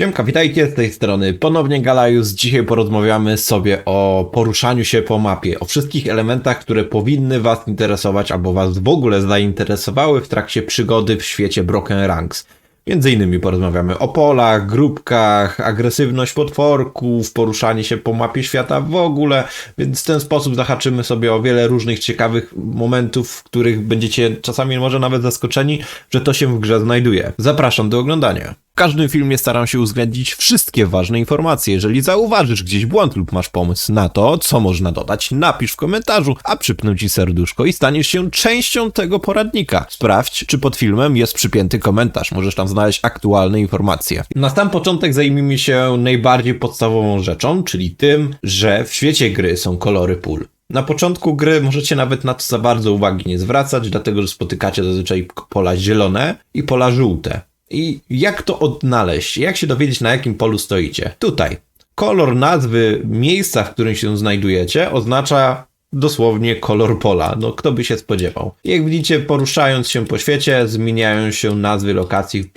Siemka, witajcie z tej strony ponownie Galajus. Dzisiaj porozmawiamy sobie o poruszaniu się po mapie, o wszystkich elementach, które powinny Was interesować albo Was w ogóle zainteresowały w trakcie przygody w świecie Broken Ranks. Między innymi porozmawiamy o polach, grupkach, agresywność potworków, poruszanie się po mapie świata w ogóle, więc w ten sposób zahaczymy sobie o wiele różnych ciekawych momentów, w których będziecie czasami może nawet zaskoczeni, że to się w grze znajduje. Zapraszam do oglądania. W każdym filmie staram się uwzględnić wszystkie ważne informacje. Jeżeli zauważysz gdzieś błąd lub masz pomysł na to, co można dodać, napisz w komentarzu, a przypnę ci serduszko i staniesz się częścią tego poradnika. Sprawdź, czy pod filmem jest przypięty komentarz. Możesz tam znaleźć aktualne informacje. Na sam początek zajmijmy się najbardziej podstawową rzeczą, czyli tym, że w świecie gry są kolory pól. Na początku gry możecie nawet na to za bardzo uwagi nie zwracać, dlatego że spotykacie zazwyczaj pola zielone i pola żółte. I jak to odnaleźć? Jak się dowiedzieć, na jakim polu stoicie? Tutaj. Kolor nazwy miejsca, w którym się znajdujecie, oznacza dosłownie kolor pola. No, kto by się spodziewał? Jak widzicie, poruszając się po świecie, zmieniają się nazwy lokacji, w,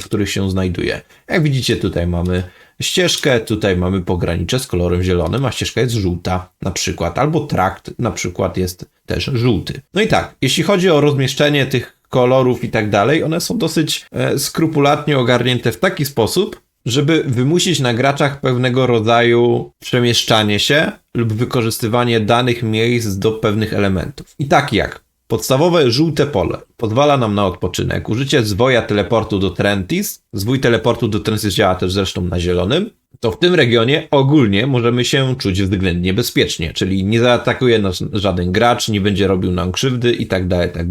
w których się znajduje. Jak widzicie, tutaj mamy ścieżkę, tutaj mamy pogranicze z kolorem zielonym, a ścieżka jest żółta na przykład, albo trakt na przykład jest też żółty. No i tak, jeśli chodzi o rozmieszczenie tych kolorów i tak dalej, one są dosyć e, skrupulatnie ogarnięte w taki sposób, żeby wymusić na graczach pewnego rodzaju przemieszczanie się lub wykorzystywanie danych miejsc do pewnych elementów. I tak jak Podstawowe żółte pole pozwala nam na odpoczynek. Użycie zwoja teleportu do Trentis, zwój teleportu do Trentis działa też zresztą na zielonym, to w tym regionie ogólnie możemy się czuć względnie bezpiecznie, czyli nie zaatakuje nas żaden gracz, nie będzie robił nam krzywdy i tak dalej, tak.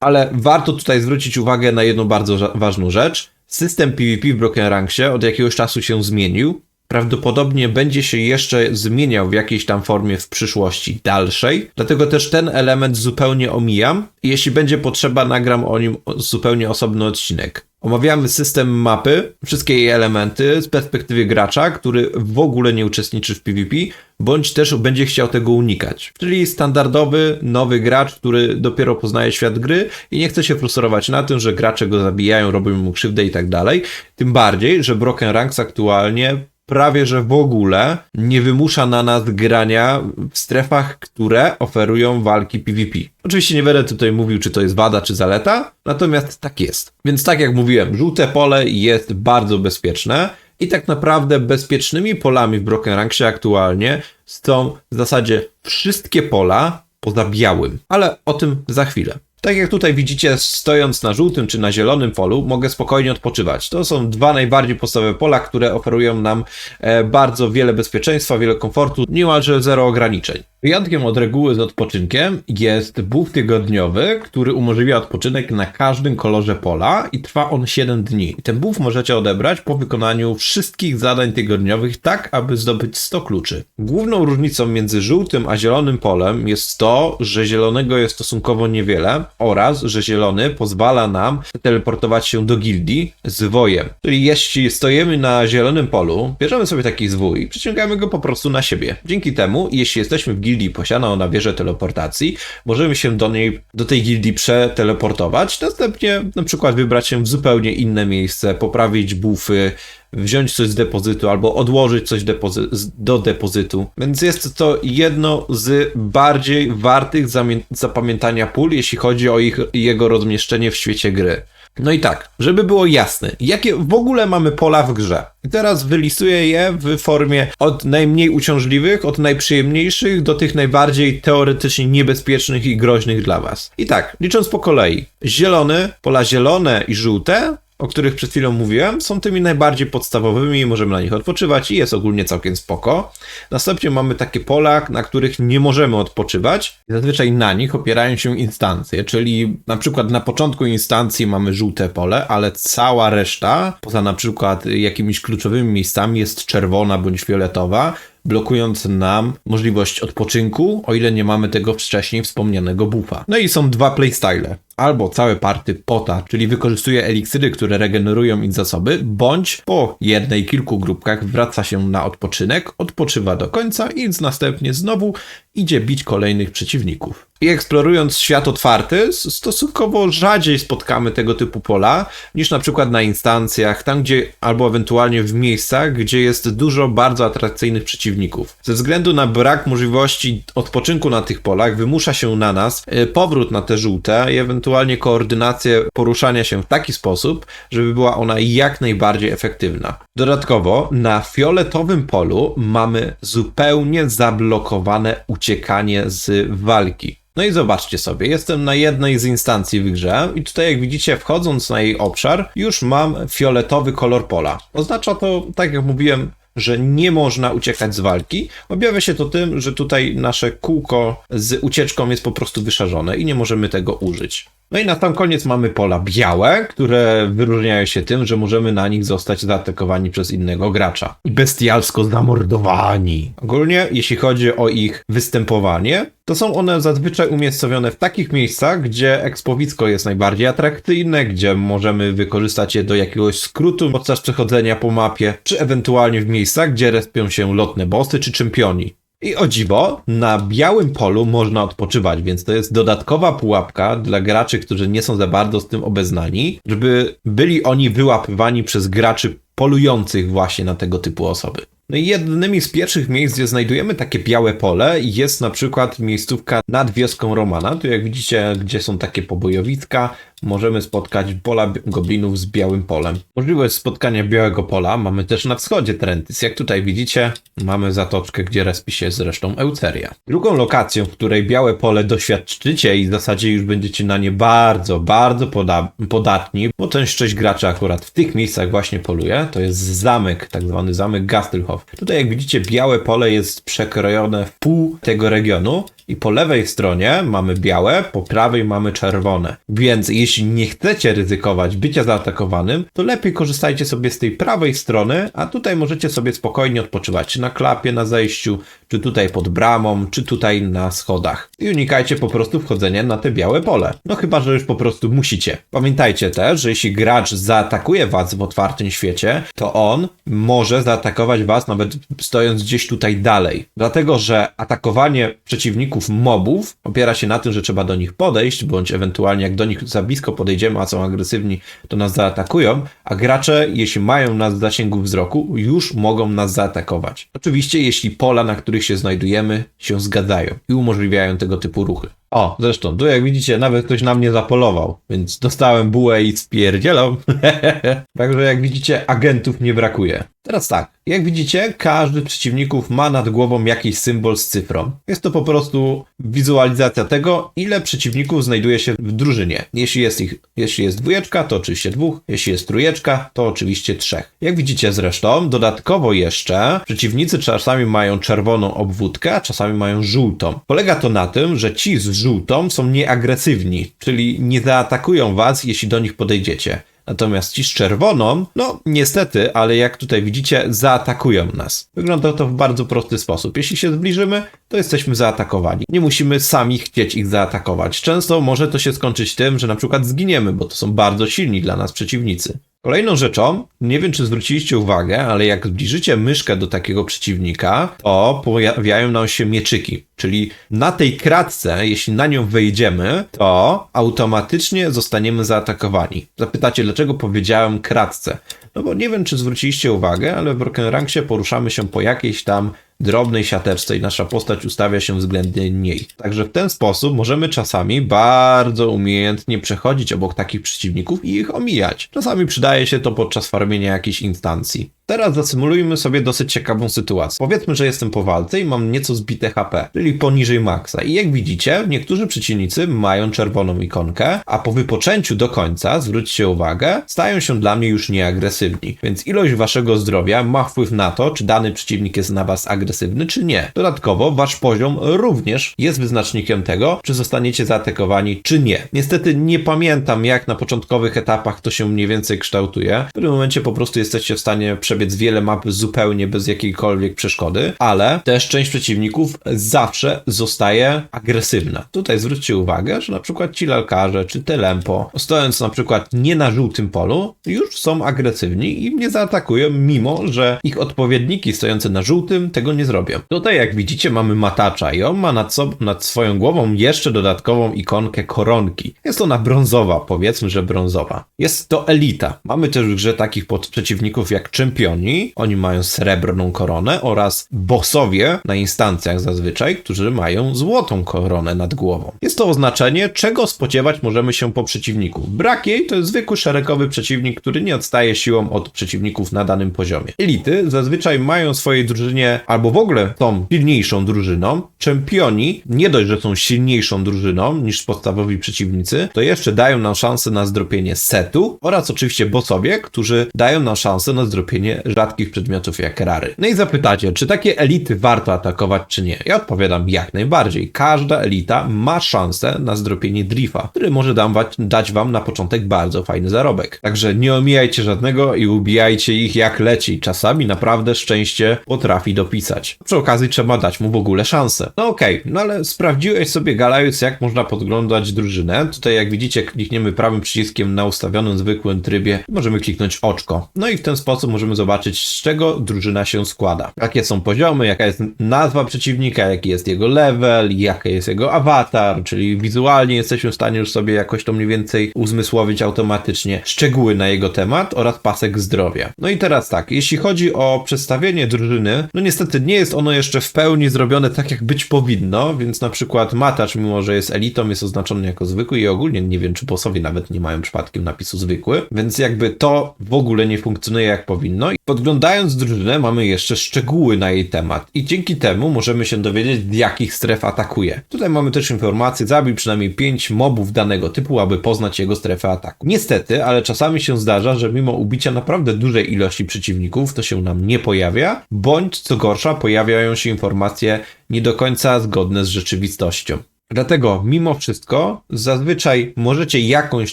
Ale warto tutaj zwrócić uwagę na jedną bardzo ważną rzecz. System PvP w Broken Ranksie od jakiegoś czasu się zmienił prawdopodobnie będzie się jeszcze zmieniał w jakiejś tam formie w przyszłości dalszej. Dlatego też ten element zupełnie omijam. Jeśli będzie potrzeba, nagram o nim zupełnie osobny odcinek. Omawiamy system mapy, wszystkie jej elementy z perspektywy gracza, który w ogóle nie uczestniczy w PvP, bądź też będzie chciał tego unikać. Czyli standardowy, nowy gracz, który dopiero poznaje świat gry i nie chce się frustrować na tym, że gracze go zabijają, robią mu krzywdę i tak dalej. Tym bardziej, że Broken Ranks aktualnie prawie że w ogóle nie wymusza na nas grania w strefach, które oferują walki PvP. Oczywiście nie będę tutaj mówił, czy to jest wada, czy zaleta, natomiast tak jest. Więc tak jak mówiłem, żółte pole jest bardzo bezpieczne i tak naprawdę bezpiecznymi polami w Broken Ranksie aktualnie są w zasadzie wszystkie pola poza białym, ale o tym za chwilę. Tak jak tutaj widzicie, stojąc na żółtym czy na zielonym polu, mogę spokojnie odpoczywać. To są dwa najbardziej podstawowe pola, które oferują nam e, bardzo wiele bezpieczeństwa, wiele komfortu, niemalże zero ograniczeń. Wyjątkiem od reguły z odpoczynkiem jest buff tygodniowy, który umożliwia odpoczynek na każdym kolorze pola i trwa on 7 dni. Ten buff możecie odebrać po wykonaniu wszystkich zadań tygodniowych, tak aby zdobyć 100 kluczy. Główną różnicą między żółtym a zielonym polem jest to, że zielonego jest stosunkowo niewiele oraz, że zielony pozwala nam teleportować się do gildii z wojem. Czyli jeśli stoimy na zielonym polu, bierzemy sobie taki zwój i przyciągamy go po prostu na siebie. Dzięki temu, jeśli jesteśmy w gildii, gildii posiada ona wieżę teleportacji, możemy się do niej, do tej gildii przeteleportować, następnie na przykład wybrać się w zupełnie inne miejsce, poprawić bufy, wziąć coś z depozytu albo odłożyć coś depozy do depozytu. Więc jest to jedno z bardziej wartych zapamiętania pól, jeśli chodzi o ich, jego rozmieszczenie w świecie gry. No i tak, żeby było jasne, jakie w ogóle mamy pola w grze. I teraz wylisuję je w formie od najmniej uciążliwych, od najprzyjemniejszych do tych najbardziej teoretycznie niebezpiecznych i groźnych dla Was. I tak, licząc po kolei. Zielony, pola zielone i żółte o których przed chwilą mówiłem, są tymi najbardziej podstawowymi, możemy na nich odpoczywać i jest ogólnie całkiem spoko. Następnie mamy takie pola, na których nie możemy odpoczywać. Zazwyczaj na nich opierają się instancje, czyli na przykład na początku instancji mamy żółte pole, ale cała reszta, poza na przykład jakimiś kluczowymi miejscami jest czerwona bądź fioletowa, blokując nam możliwość odpoczynku, o ile nie mamy tego wcześniej wspomnianego buffa. No i są dwa playstyle. Albo całe party pota, czyli wykorzystuje eliksiry, które regenerują im zasoby, bądź po jednej, kilku grupkach wraca się na odpoczynek, odpoczywa do końca i następnie znowu idzie bić kolejnych przeciwników. I eksplorując świat otwarty, stosunkowo rzadziej spotkamy tego typu pola, niż na przykład na instancjach, tam gdzie, albo ewentualnie w miejscach, gdzie jest dużo bardzo atrakcyjnych przeciwników. Ze względu na brak możliwości odpoczynku na tych polach, wymusza się na nas e, powrót na te żółte i ewentualnie koordynację poruszania się w taki sposób, żeby była ona jak najbardziej efektywna. Dodatkowo na fioletowym polu mamy zupełnie zablokowane uciekanie z walki. No i zobaczcie sobie, jestem na jednej z instancji w grze i tutaj jak widzicie wchodząc na jej obszar już mam fioletowy kolor pola. Oznacza to, tak jak mówiłem, że nie można uciekać z walki. Objawia się to tym, że tutaj nasze kółko z ucieczką jest po prostu wyszarzone i nie możemy tego użyć. No i na sam koniec mamy pola białe, które wyróżniają się tym, że możemy na nich zostać zaatakowani przez innego gracza. I bestialsko zamordowani. Ogólnie, jeśli chodzi o ich występowanie, to są one zazwyczaj umiejscowione w takich miejscach, gdzie ekspowisko jest najbardziej atrakcyjne, gdzie możemy wykorzystać je do jakiegoś skrótu podczas przechodzenia po mapie, czy ewentualnie w miejscach, gdzie respią się lotne bossy czy czempioni. I o dziwo, na białym polu można odpoczywać, więc to jest dodatkowa pułapka dla graczy, którzy nie są za bardzo z tym obeznani, żeby byli oni wyłapywani przez graczy polujących właśnie na tego typu osoby. No i jednymi z pierwszych miejsc, gdzie znajdujemy takie białe pole, jest na przykład miejscówka nad wioską Romana. Tu jak widzicie, gdzie są takie pobojowiska, możemy spotkać pola goblinów z białym polem. Możliwość spotkania białego pola mamy też na wschodzie Trentys. Jak tutaj widzicie, mamy zatoczkę, gdzie respi się zresztą Euceria. Drugą lokacją, w której białe pole doświadczycie i w zasadzie już będziecie na nie bardzo, bardzo poda podatni, bo część graczy akurat w tych miejscach właśnie poluje, to jest zamek, tak zwany zamek Gastelhof. Tutaj jak widzicie, białe pole jest przekrojone w pół tego regionu i po lewej stronie mamy białe, po prawej mamy czerwone. Więc jeśli nie chcecie ryzykować bycia zaatakowanym, to lepiej korzystajcie sobie z tej prawej strony, a tutaj możecie sobie spokojnie odpoczywać, czy na klapie, na zejściu, czy tutaj pod bramą, czy tutaj na schodach. I unikajcie po prostu wchodzenia na te białe pole. No chyba, że już po prostu musicie. Pamiętajcie też, że jeśli gracz zaatakuje was w otwartym świecie, to on może zaatakować was nawet stojąc gdzieś tutaj dalej. Dlatego, że atakowanie przeciwników mobów opiera się na tym, że trzeba do nich podejść, bądź ewentualnie jak do nich za blisko podejdziemy, a są agresywni, to nas zaatakują, a gracze, jeśli mają nas w zasięgu wzroku, już mogą nas zaatakować. Oczywiście, jeśli pola, na których się znajdujemy, się zgadzają i umożliwiają tego typu ruchy. O, zresztą, tu jak widzicie, nawet ktoś na mnie zapolował, więc dostałem bułę i spierdzielą. Także jak widzicie, agentów nie brakuje. Teraz tak, jak widzicie, każdy z przeciwników ma nad głową jakiś symbol z cyfrą. Jest to po prostu wizualizacja tego, ile przeciwników znajduje się w drużynie. Jeśli jest ich, jeśli jest dwójeczka, to oczywiście dwóch, jeśli jest trójeczka, to oczywiście trzech. Jak widzicie zresztą, dodatkowo jeszcze przeciwnicy czasami mają czerwoną obwódkę, a czasami mają żółtą. Polega to na tym, że ci z żółtą są nieagresywni, czyli nie zaatakują was, jeśli do nich podejdziecie. Natomiast ci z czerwoną, no niestety, ale jak tutaj widzicie, zaatakują nas. Wygląda to w bardzo prosty sposób. Jeśli się zbliżymy, to jesteśmy zaatakowani. Nie musimy sami chcieć ich zaatakować. Często może to się skończyć tym, że na przykład zginiemy, bo to są bardzo silni dla nas przeciwnicy. Kolejną rzeczą, nie wiem czy zwróciliście uwagę, ale jak zbliżycie myszkę do takiego przeciwnika, to pojawiają nam się mieczyki. Czyli na tej kratce, jeśli na nią wejdziemy, to automatycznie zostaniemy zaatakowani. Zapytacie, dlaczego powiedziałem kratce? No bo nie wiem, czy zwróciliście uwagę, ale w Rock'n'Ranksie poruszamy się po jakiejś tam drobnej siateczce i nasza postać ustawia się względnie niej. Także w ten sposób możemy czasami bardzo umiejętnie przechodzić obok takich przeciwników i ich omijać. Czasami przydaje się to podczas farmienia jakiejś instancji. Teraz zasymulujmy sobie dosyć ciekawą sytuację. Powiedzmy, że jestem po walce i mam nieco zbite HP, czyli poniżej maksa. I jak widzicie, niektórzy przeciwnicy mają czerwoną ikonkę, a po wypoczęciu do końca, zwróćcie uwagę, stają się dla mnie już nieagresywni. Więc ilość waszego zdrowia ma wpływ na to, czy dany przeciwnik jest na was agresywny, czy nie. Dodatkowo wasz poziom również jest wyznacznikiem tego, czy zostaniecie zaatakowani, czy nie. Niestety nie pamiętam, jak na początkowych etapach to się mniej więcej kształtuje. W pewnym momencie po prostu jesteście w stanie przebiec przebiec wiele map zupełnie bez jakiejkolwiek przeszkody, ale też część przeciwników zawsze zostaje agresywna. Tutaj zwróćcie uwagę, że na przykład ci lalkarze czy Telempo, stojąc na przykład nie na żółtym polu, już są agresywni i mnie zaatakują, mimo że ich odpowiedniki stojące na żółtym tego nie zrobią. Tutaj jak widzicie mamy matacza i on ma nad, nad swoją głową jeszcze dodatkową ikonkę koronki. Jest ona brązowa, powiedzmy, że brązowa. Jest to elita. Mamy też w grze takich przeciwników jak czempioni, oni mają srebrną koronę oraz bossowie na instancjach zazwyczaj, którzy mają złotą koronę nad głową. Jest to oznaczenie, czego spodziewać możemy się po przeciwniku. Brak jej to jest zwykły szeregowy przeciwnik, który nie odstaje siłą od przeciwników na danym poziomie. Elity zazwyczaj mają w swojej drużynie, albo w ogóle są silniejszą drużyną. Czempioni nie dość, że są silniejszą drużyną niż podstawowi przeciwnicy, to jeszcze dają nam szansę na zdropienie setu oraz oczywiście bossowie, którzy dają nam szansę na zdropienie rzadkich przedmiotów jak rary. No i zapytacie, czy takie elity warto atakować, czy nie? Ja odpowiadam jak najbardziej. Każda elita ma szansę na zdropienie drifa, który może dam wa- dać wam na początek bardzo fajny zarobek. Także nie omijajcie żadnego i ubijajcie ich jak leci. Czasami naprawdę szczęście potrafi dopisać. Przy okazji trzeba dać mu w ogóle szansę. No okej, no ale sprawdziłeś sobie Galajus, jak można podglądać drużynę. Tutaj jak widzicie, klikniemy prawym przyciskiem na ustawionym zwykłym trybie, możemy kliknąć oczko. No i w ten sposób możemy z czego drużyna się składa. Jakie są poziomy, jaka jest nazwa przeciwnika, jaki jest jego level, jaki jest jego awatar, czyli wizualnie jesteśmy w stanie już sobie jakoś to mniej więcej uzmysłowić automatycznie szczegóły na jego temat oraz pasek zdrowia. No i teraz tak, jeśli chodzi o przedstawienie drużyny, no niestety nie jest ono jeszcze w pełni zrobione tak, jak być powinno, więc na przykład Matacz, mimo że jest elitą, jest oznaczony jako zwykły i ogólnie nie wiem, czy bossowie nawet nie mają przypadkiem napisu zwykły, więc jakby to w ogóle nie funkcjonuje jak powinno. I podglądając drużynę, mamy jeszcze szczegóły na jej temat i dzięki temu możemy się dowiedzieć, jakich stref atakuje. Tutaj mamy też informację, zabił przynajmniej 5 mobów danego typu, aby poznać jego strefę ataku. Niestety, ale czasami się zdarza, że mimo ubicia naprawdę dużej ilości przeciwników, to się nam nie pojawia, bądź co gorsza, pojawiają się informacje nie do końca zgodne z rzeczywistością. Dlatego, mimo wszystko, zazwyczaj możecie jakąś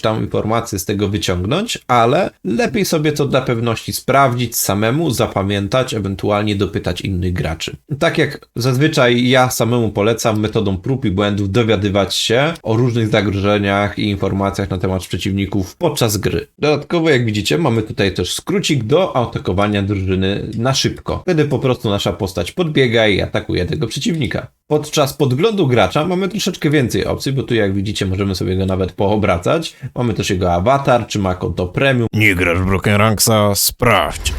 tam informację z tego wyciągnąć, ale lepiej sobie to dla pewności sprawdzić samemu, zapamiętać, ewentualnie dopytać innych graczy. Tak jak zazwyczaj ja samemu polecam metodą prób i błędów dowiadywać się o różnych zagrożeniach i informacjach na temat przeciwników podczas gry. Dodatkowo, jak widzicie, mamy tutaj też skrócik do atakowania drużyny na szybko. Wtedy po prostu nasza postać podbiega i atakuje tego przeciwnika. Podczas podglądu gracza mamy troszeczkę więcej opcji, bo tu jak widzicie możemy sobie go nawet poobracać. Mamy też jego awatar, czy ma konto premium, Nie grasz w Broken Ranksa? Sprawdź.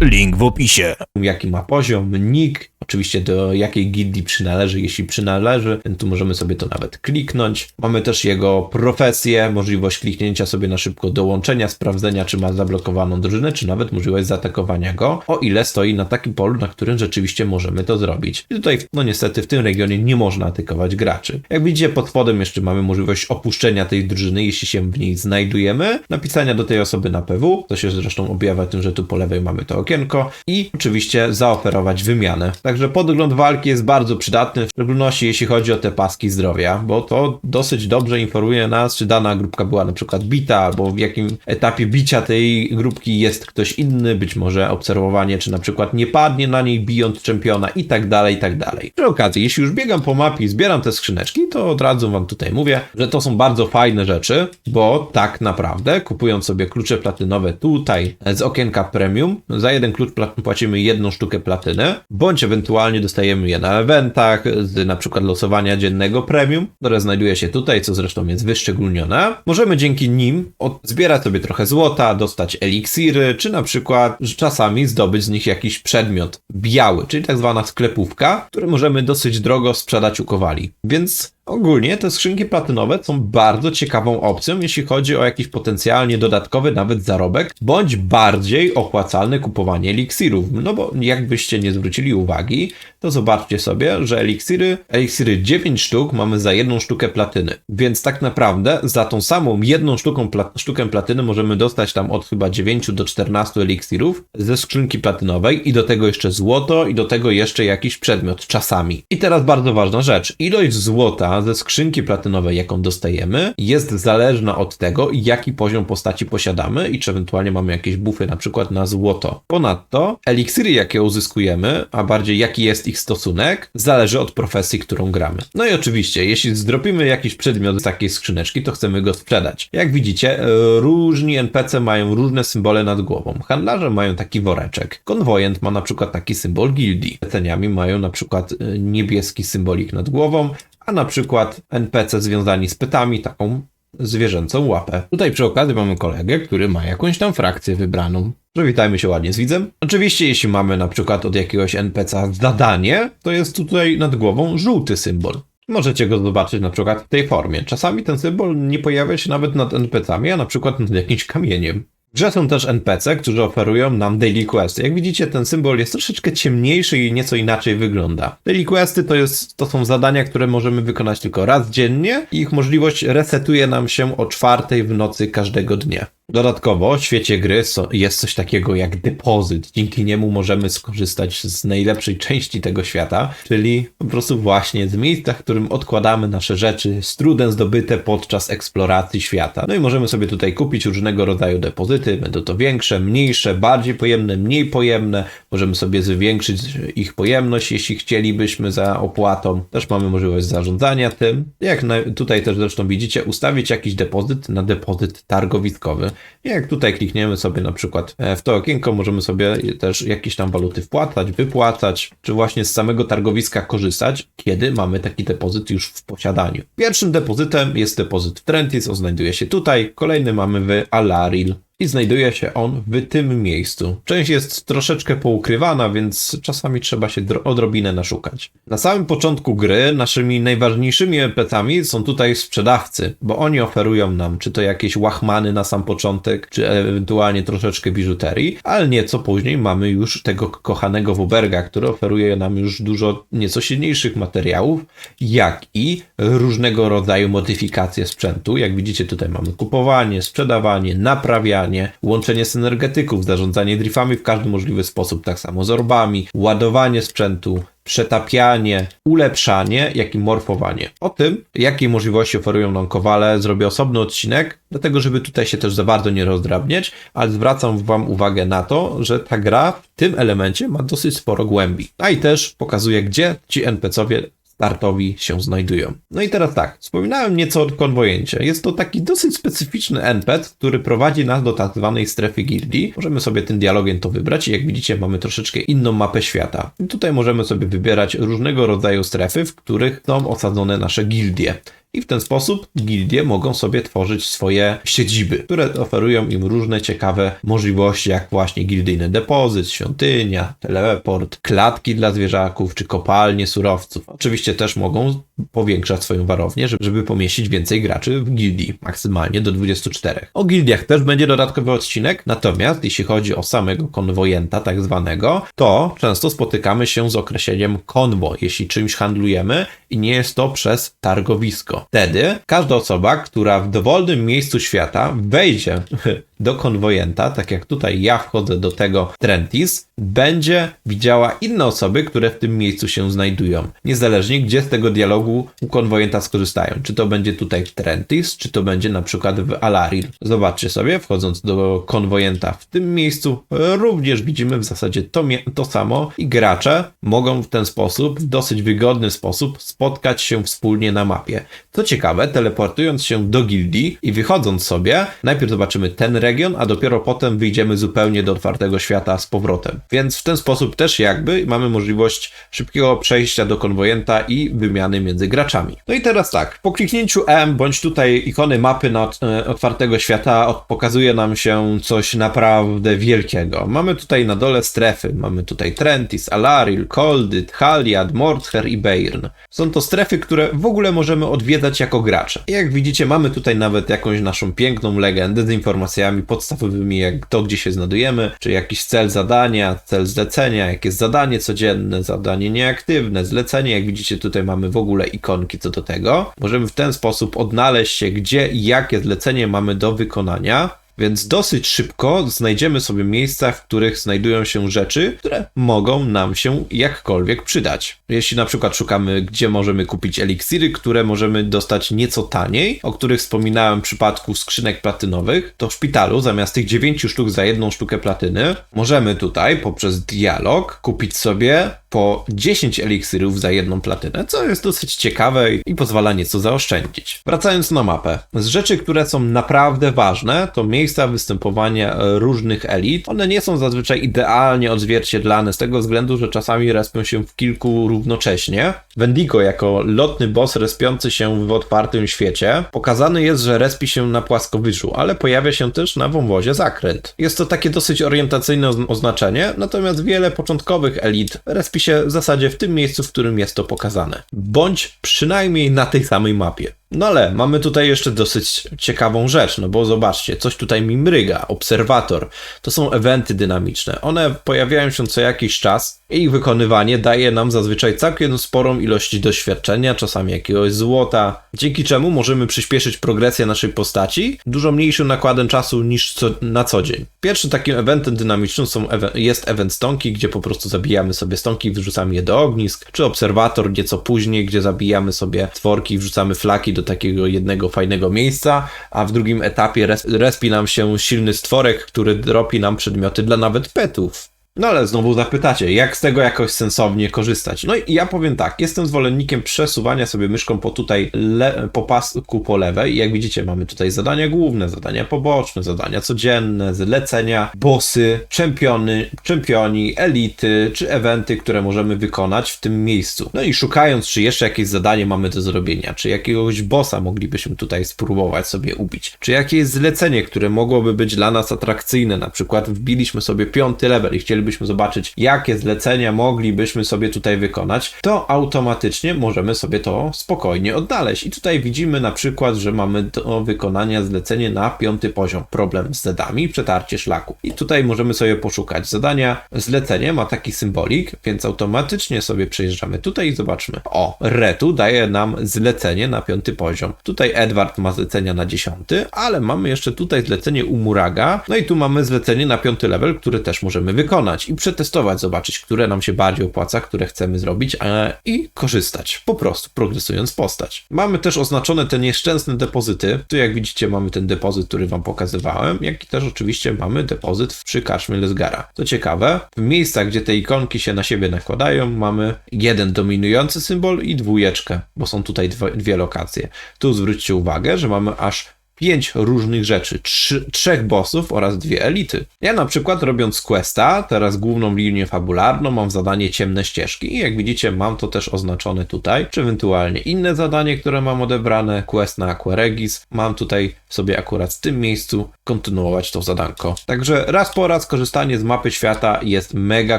Link w opisie. jaki ma poziom, nick, oczywiście do jakiej gildii przynależy, jeśli przynależy, tu możemy sobie to nawet kliknąć. Mamy też jego profesję, możliwość kliknięcia sobie na szybko dołączenia, sprawdzenia, czy ma zablokowaną drużynę, czy nawet możliwość zaatakowania go, o ile stoi na takim polu, na którym rzeczywiście możemy to zrobić. I tutaj, no niestety, w tym regionie nie można atakować graczy. Jak widzicie, pod spodem jeszcze mamy możliwość opuszczenia tej drużyny, jeśli się w niej znajdujemy, napisania do tej osoby na PW, to się zresztą objawia tym, że tu po lewej mamy to okienko i oczywiście zaoferować wymianę. Także podgląd walki jest bardzo przydatny, w szczególności jeśli chodzi o te paski zdrowia, bo to dosyć dobrze informuje nas, czy dana grupka była na przykład bita, albo w jakim etapie bicia tej grupki jest ktoś inny, być może obserwowanie, czy na przykład nie padnie na niej bijąc czempiona i tak dalej, i tak dalej. Przy okazji, jeśli już biegam po mapie i zbieram te skrzyneczki, to od razu wam tutaj mówię, że to są bardzo fajne rzeczy, bo tak naprawdę kupując sobie klucze platynowe tutaj z okienka premium, za jeden klucz płacimy jedną sztukę platyny, bądź ewentualnie dostajemy je na eventach, z na przykład losowania dziennego premium, które znajduje się tutaj, co zresztą jest wyszczególnione. Możemy dzięki nim zbierać sobie trochę złota, dostać eliksiry, czy na przykład czasami zdobyć z nich jakiś przedmiot biały, czyli tak zwana sklepówka, który możemy dosyć drogo sprzedać u kowali. Więc ogólnie te skrzynki platynowe są bardzo ciekawą opcją, jeśli chodzi o jakiś potencjalnie dodatkowy nawet zarobek, bądź bardziej opłacalne kupowanie eliksirów. No bo jakbyście nie zwrócili uwagi, to zobaczcie sobie, że eliksiry, eliksiry 9 sztuk mamy za jedną sztukę platyny. Więc tak naprawdę za tą samą jedną sztuką sztukę platyny możemy dostać tam od chyba 9 do 14 eliksirów ze skrzynki platynowej i do tego jeszcze złoto i do tego jeszcze jakiś przedmiot czasami. I teraz bardzo ważna rzecz. Ilość złota ze skrzynki platynowej, jaką dostajemy, jest zależna od tego, jaki poziom postaci posiadamy i czy ewentualnie mamy jakieś bufy, na przykład na złoto. Ponadto eliksiry, jakie uzyskujemy, a bardziej jaki jest ich stosunek, zależy od profesji, którą gramy. No i oczywiście, jeśli zdropimy jakiś przedmiot z takiej skrzyneczki, to chcemy go sprzedać. Jak widzicie, różni NPC mają różne symbole nad głową. Handlarze mają taki woreczek. Konwojent ma na przykład taki symbol gildii. Zleceniami mają na przykład e, niebieski symbolik nad głową, a na przykład NPC związani z pytami taką zwierzęcą łapę. Tutaj przy okazji mamy kolegę, który ma jakąś tam frakcję wybraną. Przywitajmy się ładnie z widzem. Oczywiście, jeśli mamy na przykład od jakiegoś NPC'a zadanie, to jest tutaj nad głową żółty symbol. Możecie go zobaczyć na przykład w tej formie. Czasami ten symbol nie pojawia się nawet nad NPC-ami, a na przykład nad jakimś kamieniem. Grze są też NPC, którzy oferują nam daily questy. Jak widzicie, ten symbol jest troszeczkę ciemniejszy i nieco inaczej wygląda. Daily questy to, jest, to są zadania, które możemy wykonać tylko raz dziennie i ich możliwość resetuje nam się o czwartej w nocy każdego dnia. Dodatkowo w świecie gry jest coś takiego jak depozyt. Dzięki niemu możemy skorzystać z najlepszej części tego świata, czyli po prostu właśnie z miejsca, w którym odkładamy nasze rzeczy z trudem zdobyte podczas eksploracji świata. No i możemy sobie tutaj kupić różnego rodzaju depozyty. Będą to większe, mniejsze, bardziej pojemne, mniej pojemne. Możemy sobie zwiększyć ich pojemność, jeśli chcielibyśmy za opłatą. Też mamy możliwość zarządzania tym. Jak tutaj też zresztą widzicie, ustawić jakiś depozyt na depozyt targowiskowy. Jak tutaj klikniemy sobie na przykład e, w to okienko, możemy sobie też jakieś tam waluty wpłacać, wypłacać, czy właśnie z samego targowiska korzystać, kiedy mamy taki depozyt już w posiadaniu. Pierwszym depozytem jest depozyt w Trentis, on znajduje się tutaj. Kolejny mamy w Alaril i znajduje się on w tym miejscu. Część jest troszeczkę poukrywana, więc czasami trzeba się dro- odrobinę naszukać. Na samym początku gry naszymi najważniejszymi NPC-ami są tutaj sprzedawcy, bo oni oferują nam czy to jakieś łachmany na sam początek, czy ewentualnie troszeczkę biżuterii, ale nieco później mamy już tego kochanego Wuberga, który oferuje nam już dużo nieco silniejszych materiałów, jak i różnego rodzaju modyfikacje sprzętu. Jak widzicie tutaj mamy kupowanie, sprzedawanie, naprawianie, łączenie synergetyków, zarządzanie driftami w każdy możliwy sposób, tak samo z orbami, ładowanie sprzętu, przetapianie, ulepszanie, jak i morfowanie. O tym, jakie możliwości oferują nam kowale, zrobię osobny odcinek, dlatego żeby tutaj się też za bardzo nie rozdrabniać, ale zwracam Wam uwagę na to, że ta gra w tym elemencie ma dosyć sporo głębi. A i też pokazuje, gdzie ci NPC-owie startowi się znajdują. No i teraz tak, wspominałem nieco o konwojencie. Jest to taki dosyć specyficzny NPC, który prowadzi nas do tak zwanej strefy gildii. Możemy sobie tym dialogiem to wybrać i jak widzicie mamy troszeczkę inną mapę świata. I tutaj możemy sobie wybierać różnego rodzaju strefy, w których są osadzone nasze gildie. I w ten sposób gildie mogą sobie tworzyć swoje siedziby, które oferują im różne ciekawe możliwości, jak właśnie gildyjny depozyt, świątynia, teleport, klatki dla zwierzaków, czy kopalnie surowców. Oczywiście też mogą powiększać swoją warownię, żeby pomieścić więcej graczy w gildii, maksymalnie do 24. O gildiach też będzie dodatkowy odcinek, natomiast jeśli chodzi o samego konwojenta tak zwanego, to często spotykamy się z określeniem konwo, jeśli czymś handlujemy i nie jest to przez targowisko. Wtedy każda osoba, która w dowolnym miejscu świata wejdzie do konwojenta, tak jak tutaj ja wchodzę do tego Trentis, będzie widziała inne osoby, które w tym miejscu się znajdują. Niezależnie gdzie z tego dialogu u konwojenta skorzystają. Czy to będzie tutaj w Trentis, czy to będzie na przykład w Alaril. Zobaczcie sobie, wchodząc do konwojenta w tym miejscu, również widzimy w zasadzie to, to samo i gracze mogą w ten sposób, w dosyć wygodny sposób spotkać się wspólnie na mapie. Co ciekawe, teleportując się do gildii i wychodząc sobie, najpierw zobaczymy ten region, a dopiero potem wyjdziemy zupełnie do otwartego świata z powrotem. Więc w ten sposób też jakby mamy możliwość szybkiego przejścia do konwojenta i wymiany między graczami. No i teraz tak, po kliknięciu M bądź tutaj ikony mapy na e, otwartego świata pokazuje nam się coś naprawdę wielkiego. Mamy tutaj na dole strefy, mamy tutaj Trentis, Alaril, Coldyd, Haliad, Mordher i Beirn. Są to strefy, które w ogóle możemy odwiedzać jako gracze. I jak widzicie, mamy tutaj nawet jakąś naszą piękną legendę z informacjami podstawowymi, jak to, gdzie się znajdujemy, czy jakiś cel zadania, cel zlecenia, jakie zadanie codzienne, zadanie nieaktywne, zlecenie. Jak widzicie, tutaj mamy w ogóle ikonki co do tego. Możemy w ten sposób odnaleźć się, gdzie i jakie zlecenie mamy do wykonania. Więc dosyć szybko znajdziemy sobie miejsca, w których znajdują się rzeczy, które mogą nam się jakkolwiek przydać. Jeśli na przykład szukamy, gdzie możemy kupić eliksiry, które możemy dostać nieco taniej, o których wspominałem w przypadku skrzynek platynowych, to w szpitalu zamiast tych 9 sztuk za jedną sztukę platyny, możemy tutaj poprzez dialog kupić sobie po 10 eliksirów za jedną platynę, co jest dosyć ciekawe i pozwala nieco zaoszczędzić. Wracając na mapę. Z rzeczy, które są naprawdę ważne, to miejsca występowania różnych elit. One nie są zazwyczaj idealnie odzwierciedlane z tego względu, że czasami respią się w kilku równocześnie. Wendigo jako lotny boss respiący się w otwartym świecie, pokazany jest, że respi się na płaskowyżu, ale pojawia się też na wąwozie zakręt. Jest to takie dosyć orientacyjne oz- oznaczenie, natomiast wiele początkowych elit respi się w zasadzie w tym miejscu, w którym jest to pokazane. Bądź przynajmniej na tej samej mapie. No ale mamy tutaj jeszcze dosyć ciekawą rzecz, no bo zobaczcie, coś tutaj mi mryga, obserwator. To są eventy dynamiczne. One pojawiają się co jakiś czas i ich wykonywanie daje nam zazwyczaj całkiem sporą ilość doświadczenia, czasami jakiegoś złota, dzięki czemu możemy przyspieszyć progresję naszej postaci dużo mniejszym nakładem czasu niż co, na co dzień. Pierwszym takim eventem dynamicznym są jest event stonki, gdzie po prostu zabijamy sobie stonki i wyrzucamy je do ognisk, czy obserwator nieco później, gdzie zabijamy sobie tworki i wrzucamy flaki do takiego jednego fajnego miejsca, a w drugim etapie res- respi nam się silny stworek, który dropi nam przedmioty dla nawet petów. No ale znowu zapytacie, jak z tego jakoś sensownie korzystać? No i ja powiem tak, jestem zwolennikiem przesuwania sobie myszką po tutaj, le- po pasku po lewej jak widzicie mamy tutaj zadania główne, zadania poboczne, zadania codzienne, zlecenia, bossy, czempiony, czempioni, elity czy eventy, które możemy wykonać w tym miejscu. No i szukając, czy jeszcze jakieś zadanie mamy do zrobienia, czy jakiegoś bossa moglibyśmy tutaj spróbować sobie ubić, czy jakieś zlecenie, które mogłoby być dla nas atrakcyjne, na przykład wbiliśmy sobie piąty level i chcielibyśmy zobaczyć, jakie zlecenia moglibyśmy sobie tutaj wykonać, to automatycznie możemy sobie to spokojnie odnaleźć. I tutaj widzimy na przykład, że mamy do wykonania zlecenie na piąty poziom. Problem z zedami, przetarcie szlaku. I tutaj możemy sobie poszukać zadania. Zlecenie ma taki symbolik, więc automatycznie sobie przejeżdżamy tutaj i zobaczmy. O, Retu daje nam zlecenie na piąty poziom. Tutaj Edward ma zlecenia na dziesiąty, ale mamy jeszcze tutaj zlecenie u Muraga. No i tu mamy zlecenie na piąty level, które też możemy wykonać i przetestować, zobaczyć, które nam się bardziej opłaca, które chcemy zrobić e, i korzystać. Po prostu progresując postać. Mamy też oznaczone te nieszczęsne depozyty. Tu jak widzicie mamy ten depozyt, który wam pokazywałem, jak i też oczywiście mamy depozyt przy karczmie Lesgara. Co ciekawe, w miejscach, gdzie te ikonki się na siebie nakładają, mamy jeden dominujący symbol i dwójeczkę, bo są tutaj dwie lokacje. Tu zwróćcie uwagę, że mamy aż pięć różnych rzeczy, trzy, trzech bossów oraz dwie elity. Ja na przykład robiąc questa, teraz główną linię fabularną, mam zadanie ciemne ścieżki i jak widzicie mam to też oznaczone tutaj, czy ewentualnie inne zadanie, które mam odebrane, quest na Aquaregis, mam tutaj sobie akurat w tym miejscu kontynuować to zadanko. Także raz po raz korzystanie z mapy świata jest mega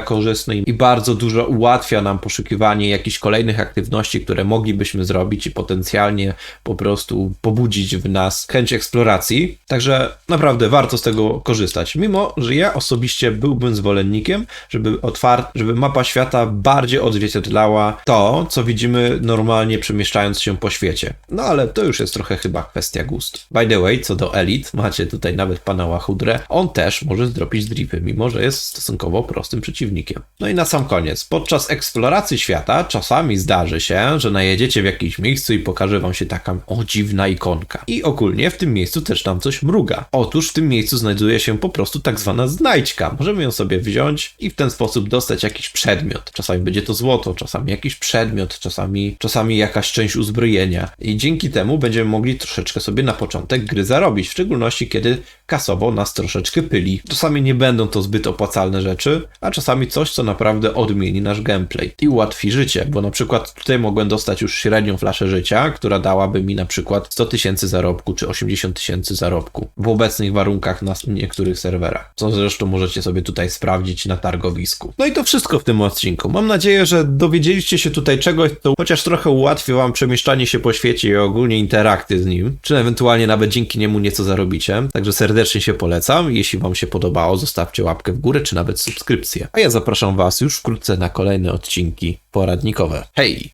korzystne i bardzo dużo ułatwia nam poszukiwanie jakichś kolejnych aktywności, które moglibyśmy zrobić i potencjalnie po prostu pobudzić w nas chęć eksploracji. Także naprawdę warto z tego korzystać. Mimo, że ja osobiście byłbym zwolennikiem, żeby otwart, żeby mapa świata bardziej odzwierciedlała to, co widzimy normalnie przemieszczając się po świecie. No ale to już jest trochę chyba kwestia gustu. By the way, co do elit, macie tutaj nawet pana Łachudrę. On też może zdropić dripy, mimo że jest stosunkowo prostym przeciwnikiem. No i na sam koniec. Podczas eksploracji świata czasami zdarzy się, że najedziecie w jakimś miejscu i pokaże wam się taka o dziwna ikonka. I ogólnie w tym miejscu też tam coś mruga. Otóż w tym miejscu znajduje się po prostu tak zwana znajdźka. Możemy ją sobie wziąć i w ten sposób dostać jakiś przedmiot. Czasami będzie to złoto, czasami jakiś przedmiot, czasami, czasami jakaś część uzbrojenia. I dzięki temu będziemy mogli troszeczkę sobie na początek gry zarobić, w szczególności kiedy kasowo nas troszeczkę pyli. Czasami nie będą to zbyt opłacalne rzeczy, a czasami coś, co naprawdę odmieni nasz gameplay i ułatwi życie, bo na przykład tutaj mogłem dostać już średnią flaszę życia, która dałaby mi na przykład 100 tysięcy zarobku czy 80 tysięcy zarobku w obecnych warunkach na niektórych serwerach, co zresztą możecie sobie tutaj sprawdzić na targowisku. No i to wszystko w tym odcinku. Mam nadzieję, że dowiedzieliście się tutaj czegoś, co chociaż trochę ułatwi wam przemieszczanie się po świecie i ogólnie interakty z nim, czy ewentualnie nawet dzięki niemu nieco zarobicie. Także serdecznie się polecam. Jeśli wam się podobało, zostawcie łapkę w górę, czy nawet subskrypcję. A ja zapraszam was już wkrótce na kolejne odcinki poradnikowe. Hej!